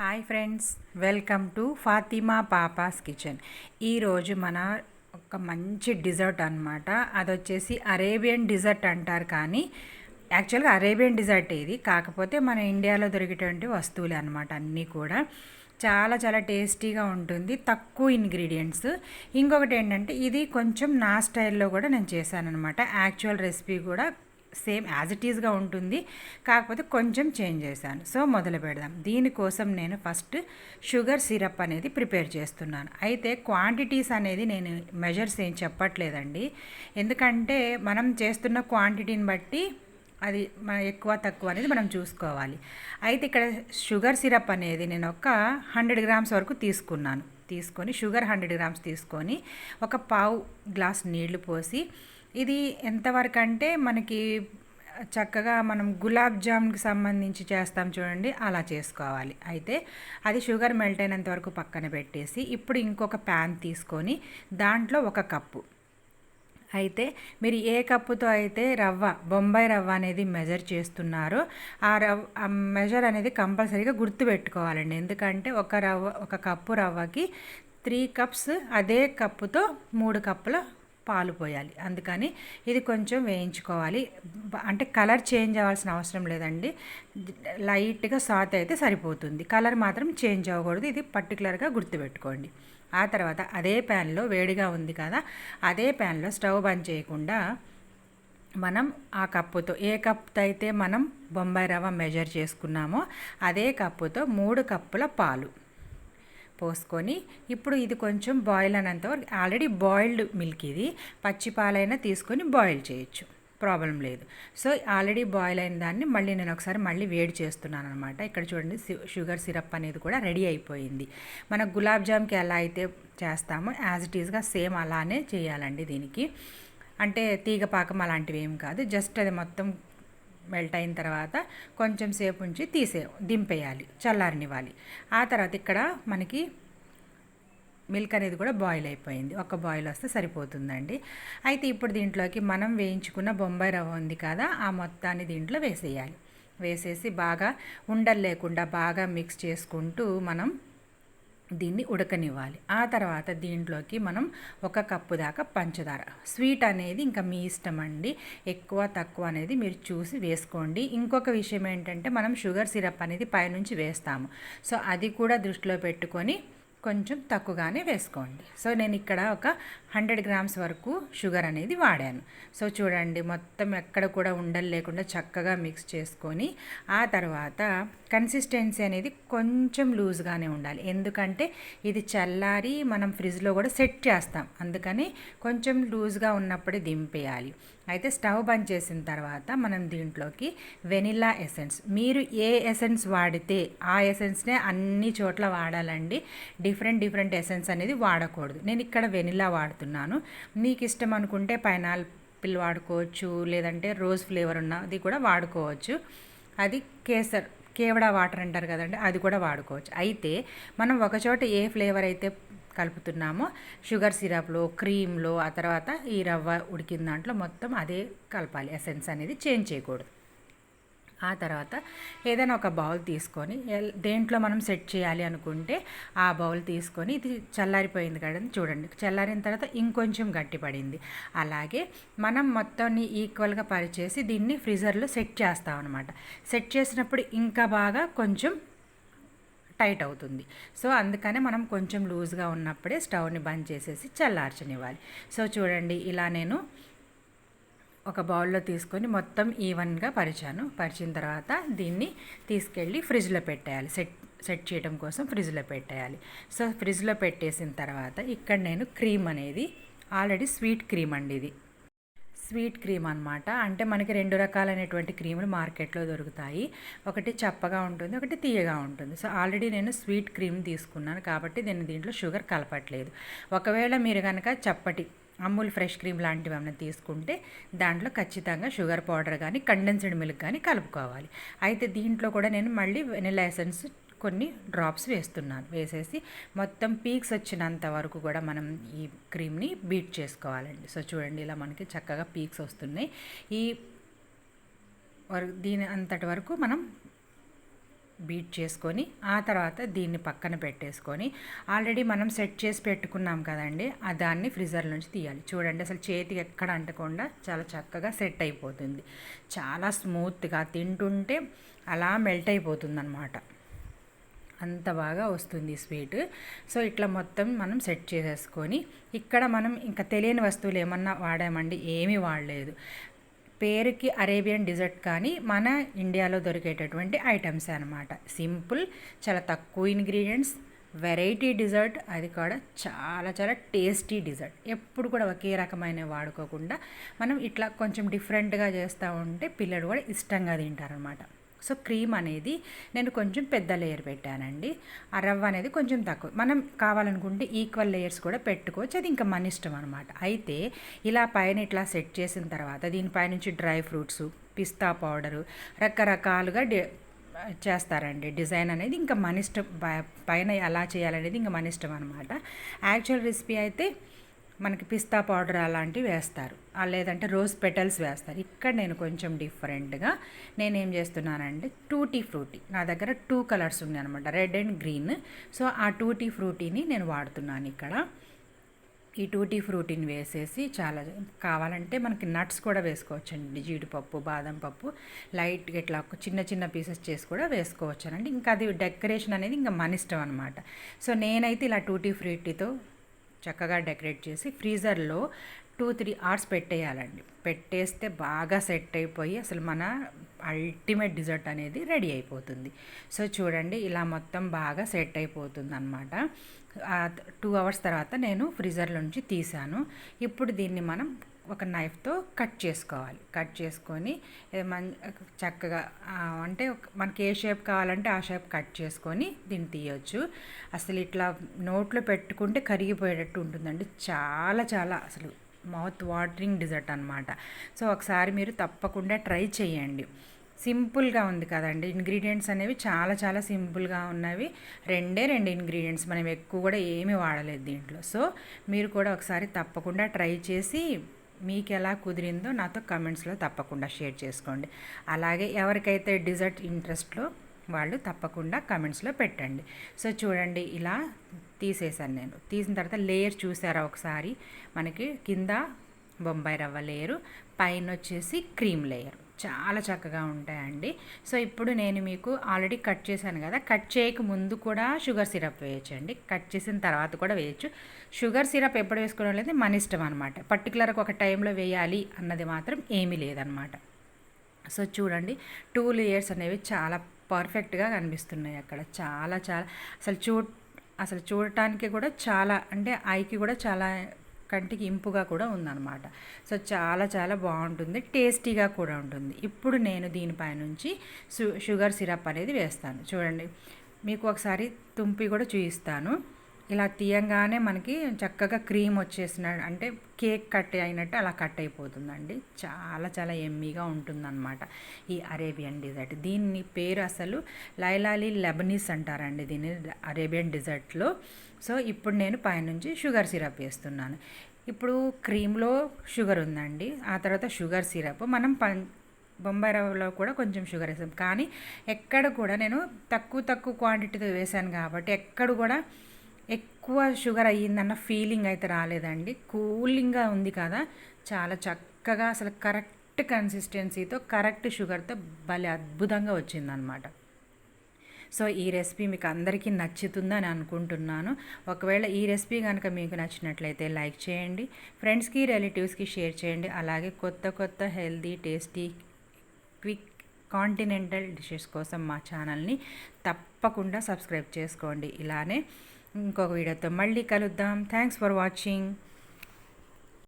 Hi friends welcome to Fatima papa's kitchen ఈరోజు మన ఒక మంచి డిజర్ట్ అనమాట అది వచ్చేసి అరేబియన్ డిజర్ట్ అంటారు కానీ యాక్చువల్గా అరేబియన్ డిజర్ట్ ఇది. కాకపోతే మన ఇండియాలో దొరికేటువంటి వస్తువులు అనమాట అన్నీ కూడా. చాలా చాలా టేస్టీగా ఉంటుంది. తక్కువ ఇంగ్రీడియంట్స్ ఇంకొకటి ఏంటంటే ఇది కొంచెం నా స్టైల్లో కూడా నేను చేశాను అనమాట యాక్చువల్ రెసిపీ కూడా సేమ్ యాజ్ ఇట్ ఈస్గా ఉంటుంది. కాకపోతే కొంచెం చేంజ్ చేశాను. సో మొదలు పెడదాం. దీనికోసం నేను ఫస్ట్ షుగర్ సిరప్ అనేది ప్రిపేర్ చేస్తున్నాను. అయితే క్వాంటిటీస్ అనేది నేను మెజర్స్ ఏం చెప్పట్లేదండి. ఎందుకంటే మనం చేస్తున్న క్వాంటిటీని బట్టి అది మన ఎక్కువ తక్కువ అనేది మనం చూసుకోవాలి. అయితే ఇక్కడ షుగర్ సిరప్ అనేది నేను ఒక హండ్రెడ్ గ్రామ్స్ వరకు తీసుకున్నాను. తీసుకొని షుగర్ హండ్రెడ్ గ్రామ్స్ తీసుకొని ఒక పావు గ్లాస్ నీళ్ళు పోసి ఇది ఎంతవరకు అంటే మనకి చక్కగా మనం గులాబ్ జామ్కి సంబంధించి చేస్తాం చూడండి అలా చేసుకోవాలి. అయితే అది షుగర్ మెల్ట్ అయినంత వరకు పక్కన పెట్టేసి ఇప్పుడు ఇంకొక ప్యాన్ తీసుకొని దాంట్లో ఒక కప్పు. అయితే మీరు ఏ కప్పుతో అయితే రవ్వ బొంబాయి రవ్వ అనేది మెజర్ చేస్తున్నారో ఆ రవ్వ ఆ మెజర్ అనేది కంపల్సరీగా గుర్తుపెట్టుకోవాలండి. ఎందుకంటే ఒక రవ్వ ఒక కప్పు రవ్వకి త్రీ కప్స్ అదే కప్పుతో మూడు కప్పుల పాలు పోయాలి. అందుకని ఇది కొంచెం వేయించుకోవాలి. అంటే కలర్ చేంజ్ అవ్వాల్సిన అవసరం లేదండి. లైట్గా సాత్ అయితే సరిపోతుంది. కలర్ మాత్రం చేంజ్ అవ్వకూడదు. ఇది పర్టికులర్గా గుర్తుపెట్టుకోండి. ఆ తర్వాత అదే ప్యాన్లో వేడిగా ఉంది కదా అదే ప్యాన్లో స్టవ్ బంద్ చేయకుండా మనం ఆ కప్పుతో ఏ కప్పుతో అయితే మనం బొంబాయి రవ్వ మెజర్ చేసుకున్నామో అదే కప్పుతో మూడు కప్పుల పాలు. పోసుకొని ఇప్పుడు ఇది కొంచెం బాయిల్ అయినంత వరకు ఆల్రెడీ బాయిల్డ్ మిల్క్ ఇది. పచ్చి పాలైనా తీసుకొని బాయిల్ చేయొచ్చు. ప్రాబ్లం లేదు. సో ఆల్రెడీ బాయిల్ అయిన దాన్ని మళ్ళీ నేను ఒకసారి మళ్ళీ వేడి చేస్తున్నాను అనమాట ఇక్కడ చూడండి షుగర్ సిరప్ అనేది కూడా రెడీ అయిపోయింది. మన గులాబ్ జామ్కి ఎలా అయితే చేస్తామో యాజ్ ఇట్ ఈస్గా సేమ్ అలానే చేయాలండి దీనికి. అంటే తీగ పాకం అలాంటివి ఏం కాదు. జస్ట్ అది మొత్తం మెల్ట్ అయిన తర్వాత కొంచెం సేపు ఉంచి తీసే దింపేయాలి చల్లారనివ్వాలి. ఆ తర్వాత ఇక్కడ మనకి మిల్క్ అనేది కూడా బాయిల్ అయిపోయింది. ఒక బాయిల్ వస్తే సరిపోతుందండి. అయితే ఇప్పుడు దీంట్లోకి మనం వేయించుకున్న బొంబాయి రవ్వ ఉంది కదా ఆ మొత్తాన్ని దీంట్లో వేసేయాలి. వేసేసి బాగా ఉండలు లేకుండా బాగా మిక్స్ చేసుకుంటూ మనం దీన్ని ఉడకనివ్వాలి. ఆ తర్వాత దీంట్లోకి మనం ఒక కప్పు దాకా పంచదార. స్వీట్ అనేది ఇంకా మీ ఇష్టం అండి. ఎక్కువ తక్కువ అనేది మీరు చూసి వేసుకోండి. ఇంకొక విషయం ఏంటంటే మనం షుగర్ సిరప్ అనేది పైనుంచి వేస్తాము. సో అది కూడా దృష్టిలో పెట్టుకొని కొంచెం తక్కువగానే వేసుకోండి. సో నేను ఇక్కడ ఒక హండ్రెడ్ గ్రామ్స్ వరకు షుగర్ అనేది వాడాను. సో చూడండి మొత్తం ఎక్కడ కూడా ఉండలు లేకుండా చక్కగా మిక్స్ చేసుకొని ఆ తర్వాత కన్సిస్టెన్సీ అనేది కొంచెం లూజ్గానే ఉండాలి. ఎందుకంటే ఇది చల్లారి మనం ఫ్రిడ్జ్లో కూడా సెట్ చేస్తాం. అందుకని కొంచెం లూజ్గా ఉన్నప్పుడే దింపేయాలి. అయితే స్టవ్ బంద్ చేసిన తర్వాత మనం దీంట్లోకి వెనిలా ఎసెన్స్. మీరు ఏ ఎసెన్స్ వాడితే ఆ ఎసెన్స్నే అన్ని చోట్ల వాడాలండి. డిఫరెంట్ డిఫరెంట్ ఎసెన్స్ అనేది వాడకూడదు. నేను ఇక్కడ వెనిలా వాడుతున్నాను. మీకు ఇష్టం అనుకుంటే పైనాపిల్ వాడుకోవచ్చు లేదంటే రోజ్ ఫ్లేవర్ ఉన్నది కూడా వాడుకోవచ్చు. అది కేసర్ కేవడా వాటర్ అంటారు కదండి అది కూడా వాడుకోవచ్చు. అయితే మనం ఒకచోట ఏ ఫ్లేవర్ అయితే కలుపుతున్నామో. షుగర్ సిరప్లో క్రీమ్లో ఆ తర్వాత ఈ రవ్వ ఉడికిన దాంట్లో మొత్తం అదే కలపాలి. ఎసెన్స్ అనేది చేంజ్ చేయకూడదు. ఆ తర్వాత ఏదైనా ఒక బౌల్ తీసుకొని దేంట్లో మనం సెట్ చేయాలి అనుకుంటే ఆ బౌల్ తీసుకొని ఇది చల్లారిపోయింది కదండి చూడండి. చల్లారిన తర్వాత ఇంకొంచెం గట్టిపడింది అలాగే మనం మొత్తాన్ని ఈక్వల్గా పరిచేసి దీన్ని ఫ్రీజర్లో సెట్ చేస్తాం అనమాట సెట్ చేసినప్పుడు ఇంకా బాగా కొంచెం టైట్ అవుతుంది. సో అందుకనే మనం కొంచెం లూజ్గా ఉన్నప్పుడే స్టవ్ని బంద్ చేసేసి చల్లార్చనివ్వాలి. సో చూడండి ఇలా నేను ఒక బౌల్లో తీసుకొని మొత్తం ఈవెన్గా పరిచాను. పరిచిన తర్వాత దీన్ని తీసుకెళ్ళి ఫ్రిడ్జ్లో పెట్టేయాలి. సెట్ సెట్ చేయడం కోసం ఫ్రిడ్జ్లో పెట్టేయాలి. సో ఫ్రిడ్జ్లో పెట్టేసిన తర్వాత ఇక్కడ నేను క్రీమ్ అనేది ఆల్రెడీ స్వీట్ క్రీమ్ అండి ఇది. స్వీట్ క్రీమ్ అనమాట అంటే మనకి రెండు రకాలైనటువంటి క్రీములు మార్కెట్లో దొరుకుతాయి. ఒకటి చప్పగా ఉంటుంది ఒకటి తీయగా ఉంటుంది. సో ఆల్రెడీ నేను స్వీట్ క్రీమ్ తీసుకున్నాను కాబట్టి నేను దీంట్లో షుగర్ కలపట్లేదు. ఒకవేళ మీరు కనుక చప్పటి అమూల్ ఫ్రెష్ క్రీమ్ లాంటివి ఏమైనా తీసుకుంటే దాంట్లో ఖచ్చితంగా షుగర్ పౌడర్ కానీ కండెన్స్డ్ మిల్క్ కానీ కలుపుకోవాలి. అయితే దీంట్లో కూడా నేను మళ్ళీ వెనిలా ఎసెన్స్ కొన్ని డ్రాప్స్ వేస్తున్నాను. వేసేసి మొత్తం పీక్స్ వచ్చినంత వరకు కూడా మనం ఈ క్రీమ్ని బీట్ చేసుకోవాలండి. సో చూడండి ఇలా మనకి చక్కగా పీక్స్ వస్తున్నాయి. ఈ దీని అంతటి వరకు మనం బీట్ చేసుకొని ఆ తర్వాత దీన్ని పక్కన పెట్టేసుకొని ఆల్రెడీ మనం సెట్ చేసి పెట్టుకున్నాం కదండి ఆ దాన్ని ఫ్రిజర్ నుంచి తీయాలి. చూడండి అసలు చేతికి ఎక్కడ అంటకుండా చాలా చక్కగా సెట్ అయిపోతుంది. చాలా స్మూత్గా తింటుంటే అలా మెల్ట్ అయిపోతుంది అనమాట అంత బాగా వస్తుంది స్వీట్. సో ఇట్లా మొత్తం మనం సెట్ చేసేసుకొని ఇక్కడ మనం ఇంకా తెలియని వస్తువులు ఏమన్నా వాడామండి? ఏమీ వాడలేదు. పేరుకి అరేబియన్ డిజర్ట్ కానీ మన ఇండియాలో దొరికేటటువంటి ఐటమ్స్ అనమాట సింపుల్ చాలా తక్కువ ఇంగ్రీడియంట్స్ వెరైటీ డిజర్ట్ అది కూడా చాలా చాలా టేస్టీ డిజర్ట్. ఎప్పుడు కూడా ఒకే రకమైన వాడుకోకుండా మనం ఇట్లా కొంచెం డిఫరెంట్గా చేస్తూ ఉంటే పిల్లలు కూడా ఇష్టంగా తింటారనమాట సో క్రీమ్ అనేది నేను కొంచెం పెద్ద లేయర్ పెట్టానండి. ఆ రవ్వ అనేది కొంచెం తక్కువ. మనం కావాలనుకుంటే ఈక్వల్ లేయర్స్ కూడా పెట్టుకోవచ్చు. అది ఇంకా మన ఇష్టం అనమాట అయితే ఇలా పైన ఇట్లా సెట్ చేసిన తర్వాత దీనిపైనుంచి డ్రై ఫ్రూట్స్ పిస్తా పౌడరు రకరకాలుగా చేస్తారండి. డిజైన్ అనేది ఇంకా మన ఇష్టం. పైన ఎలా చేయాలనేది ఇంకా మన ఇష్టం అనమాట యాక్చువల్ రెసిపీ అయితే మనకి పిస్తా పౌడర్ అలాంటివి వేస్తారు. లేదంటే రోజ్ పెటల్స్ వేస్తారు. ఇక్కడ నేను కొంచెం డిఫరెంట్గా నేనేం చేస్తున్నానంటే టూటీ ఫ్రూటీ. నా దగ్గర టూ కలర్స్ ఉన్నాయి అనమాట రెడ్ అండ్ గ్రీన్. సో ఆ టూటీ ఫ్రూటీని నేను వాడుతున్నాను ఇక్కడ. ఈ టూటీ ఫ్రూటీని వేసేసి చాలా కావాలంటే మనకి నట్స్ కూడా వేసుకోవచ్చండి. జీడిపప్పు బాదం పప్పు లైట్గా ఇట్లా చిన్న చిన్న పీసెస్ చేసి కూడా వేసుకోవచ్చానండి. ఇంకా అది డెకరేషన్ అనేది ఇంకా మన ఇష్టం అనమాట సో నేనైతే ఇలా టూటీ ఫ్రూటీతో చక్కగా డెకరేట్ చేసి ఫ్రీజర్లో టూ త్రీ అవర్స్ పెట్టేయాలండి. పెట్టేస్తే బాగా సెట్ అయిపోయి అసలు మన అల్టిమేట్ డిజర్ట్ అనేది రెడీ అయిపోతుంది. సో చూడండి ఇలా మొత్తం బాగా సెట్ అయిపోతుంది అనమాట టూ అవర్స్ తర్వాత నేను ఫ్రీజర్ నుంచి తీసాను. ఇప్పుడు దీన్ని మనం ఒక నైఫ్తో కట్ చేసుకోవాలి. కట్ చేసుకొని మన చక్కగా అంటే మనకి ఏ షేప్ కావాలంటే ఆ షేప్ కట్ చేసుకొని దీన్ని తీయొచ్చు. అసలు ఇట్లా నోట్లో పెట్టుకుంటే కరిగిపోయేటట్టు ఉంటుందండి. చాలా చాలా అసలు మౌత్ వాటరింగ్ డిజర్ట్ అనమాట సో ఒకసారి మీరు తప్పకుండా ట్రై చేయండి. సింపుల్గా ఉంది కదండి. ఇంగ్రీడియంట్స్ అనేవి చాలా చాలా సింపుల్గా ఉన్నవి. రెండే రెండు ఇంగ్రీడియంట్స్ మనం ఎక్కువ కూడా ఏమీ వాడలేదు దీంట్లో. సో మీరు కూడా ఒకసారి తప్పకుండా ట్రై చేసి మీకు ఎలా కుదిరిందో నాతో కమెంట్స్లో తప్పకుండా షేర్ చేసుకోండి. అలాగే ఎవరికైతే డిజర్ట్ ఇంట్రెస్ట్లో వాళ్ళు తప్పకుండా కమెంట్స్లో పెట్టండి. సో చూడండి ఇలా తీసేసాను నేను. తీసిన తర్వాత లేయర్ చూసారా ఒకసారి? మనకి కింద బొంబాయి రవ్వ లేయరు పైన వచ్చేసి క్రీమ్ లేయర్. చాలా చక్కగా ఉంటాయండి. సో ఇప్పుడు నేను మీకు ఆల్రెడీ కట్ చేశాను కదా కట్ చేయక ముందు కూడా షుగర్ సిరప్ వేయచ్చండి. కట్ చేసిన తర్వాత కూడా వేయచ్చు. షుగర్ సిరప్ ఎప్పుడు వేసుకోవడం లేదు మన ఇష్టం అనమాట పర్టికులర్గా ఒక టైంలో వేయాలి అన్నది మాత్రం ఏమీ లేదనమాట సో చూడండి టూ లేయర్స్ అనేవి చాలా పర్ఫెక్ట్గా కనిపిస్తున్నాయి అక్కడ. చాలా చాలా అసలు చూ అసలు చూడటానికి కూడా చాలా అంటే ఐకి కూడా చాలా కంటికి ఇంపుగా కూడా ఉందన్నమాట. సో చాలా చాలా బాగుంటుంది. టేస్టీగా కూడా ఉంటుంది. ఇప్పుడు నేను దీనిపైనుంచి షుగర్ సిరప్ అనేది వేస్తాను. చూడండి. మీకు ఒకసారి తుంపి కూడా చూపిస్తాను ఇలా తీయంగానే మనకి చక్కగా క్రీమ్ వచ్చేసిన అంటే కేక్ కట్ అయినట్టు అలా కట్ అయిపోతుందండి. చాలా చాలా ఎమ్మీగా ఉంటుందన్నమాట ఈ అరేబియన్ డిజర్ట్. దీన్ని పేరు అసలు లైలాలి లెబనీస్ అంటారండి దీన్ని అరేబియన్ డిజర్ట్లో. సో ఇప్పుడు నేను పైనుంచి షుగర్ సిరప్ వేస్తున్నాను. ఇప్పుడు క్రీమ్లో షుగర్ ఉందండి. ఆ తర్వాత షుగర్ సిరప్. మనం పం బొంబాయి రవ్వలో కూడా కొంచెం షుగర్ వేసాం. కానీ ఎక్కడ కూడా నేను తక్కువ తక్కువ క్వాంటిటీతో వేసాను కాబట్టి ఎక్కడ కూడా ఎక్కువ షుగర్ అయ్యిందన్న ఫీలింగ్ అయితే రాలేదండి. కూలింగ్గా ఉంది కదా. చాలా చక్కగా అసలు కరెక్ట్ కన్సిస్టెన్సీతో కరెక్ట్ షుగర్తో భలే అద్భుతంగా వచ్చిందనమాట సో ఈ రెసిపీ మీకు అందరికీ నచ్చుతుందని అనుకుంటున్నాను. ఒకవేళ ఈ రెసిపీ కనుక మీకు నచ్చినట్లయితే లైక్ చేయండి ఫ్రెండ్స్కి రిలేటివ్స్కి షేర్ చేయండి. అలాగే కొత్త కొత్త healthy tasty quick continental dishes కోసం మా ఛానల్ని తప్పకుండా సబ్స్క్రైబ్ చేసుకోండి. ఇలానే ఇంకొక వీడియోతో మళ్ళీ కలుద్దాం. Thanks for watching.